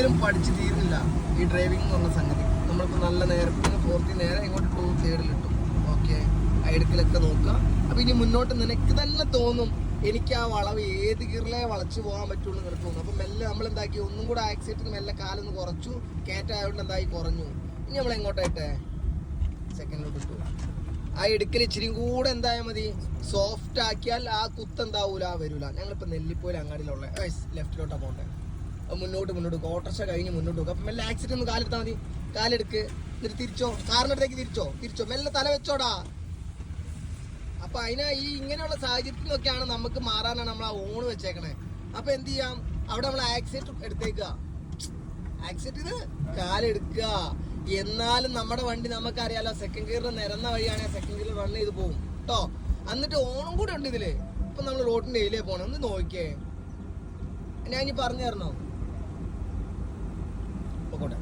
ഒരിക്കലും പഠിച്ച് തീരുന്നില്ല ഈ ഡ്രൈവിംഗ് എന്ന് പറഞ്ഞ സംഗതി. നമ്മളിപ്പോൾ നല്ല നേരത്തിന് ഫോർത്തി നേരെ ഇങ്ങോട്ട് ടൂ സൈഡിലിട്ടു ഓക്കെ എടുക്കലൊക്കെ നോക്കുക. അപ്പോൾ ഇനി മുന്നോട്ട് നിനക്ക് തന്നെ തോന്നും എനിക്ക് ആ വളവ് ഏത് ഗിറിലെ വളച്ചു പോകാൻ പറ്റുള്ളൂ എന്ന് തോന്നുന്നു തോന്നും. അപ്പൊ മെല്ലെ നമ്മൾ എന്താക്കി ഒന്നും കൂടെ ആക്സിഡന്റ് മെല്ലെ കാലൊന്ന് കുറച്ചു. കയറ്റായതുകൊണ്ട് എന്തായി? കുറഞ്ഞു. ഇനി നമ്മൾ എങ്ങോട്ടായിട്ടെ? സെക്കൻഡിലോട്ട് ഇട്ടു ആ എടുക്കൽ ഇച്ചിരി കൂടെ എന്തായാൽ മതി? സോഫ്റ്റ് ആക്കിയാൽ ആ കുത്ത് എന്താവൂല വരൂല. ഞങ്ങളിപ്പോൾ നെല്ലിപ്പോയിൽ അങ്ങാടിയിലുള്ള ലെഫ്റ്റിലോട്ടാണ് പോണ്ടേ മുന്നോട്ട് മുന്നോട്ട് ഓട്ടർഷ കഴിഞ്ഞ് മുന്നോട്ട് പോകും. അപ്പം മെല്ലെ ആക്സിഡന്റ് ഒന്ന് കാലെടുത്താൽ മതി. കാലെടുക്ക്. എന്നിട്ട് തിരിച്ചോ. കാറിന്റെ അടുത്തേക്ക് തിരിച്ചോ. തിരിച്ചോ. മെല്ലെ തല വെച്ചോടാ. അപ്പൊ അതിന് ഈ ഇങ്ങനെയുള്ള സാഹചര്യത്തിൽ നിന്നൊക്കെയാണ് നമുക്ക് മാറാനാണ് നമ്മൾ ആ ഓൺ വെച്ചേക്കണേ. അപ്പൊ എന്ത് ചെയ്യാം? അവിടെ നമ്മൾ ആക്സിഡന്റ് എടുത്തേക്കുക. ആക്സിഡന്റ് കാലെടുക്കുക. എന്നാലും നമ്മുടെ വണ്ടി നമുക്കറിയാലോ സെക്കൻഡ് ഗിയറിൽ നിരന്ന വഴിയാണ് സെക്കൻഡ് ഗിയറിൽ റൺ ചെയ്ത് പോകും കേട്ടോ എന്നിട്ട് ഓണം കൂടെ ഉണ്ട് ഇതിൽ. ഇപ്പൊ നമ്മൾ റോഡിന്റെ ഏരിയ പോണം. ഒന്ന് നോക്കിയേ. ഞാൻ ഇനി പറഞ്ഞു തരണോ? கூட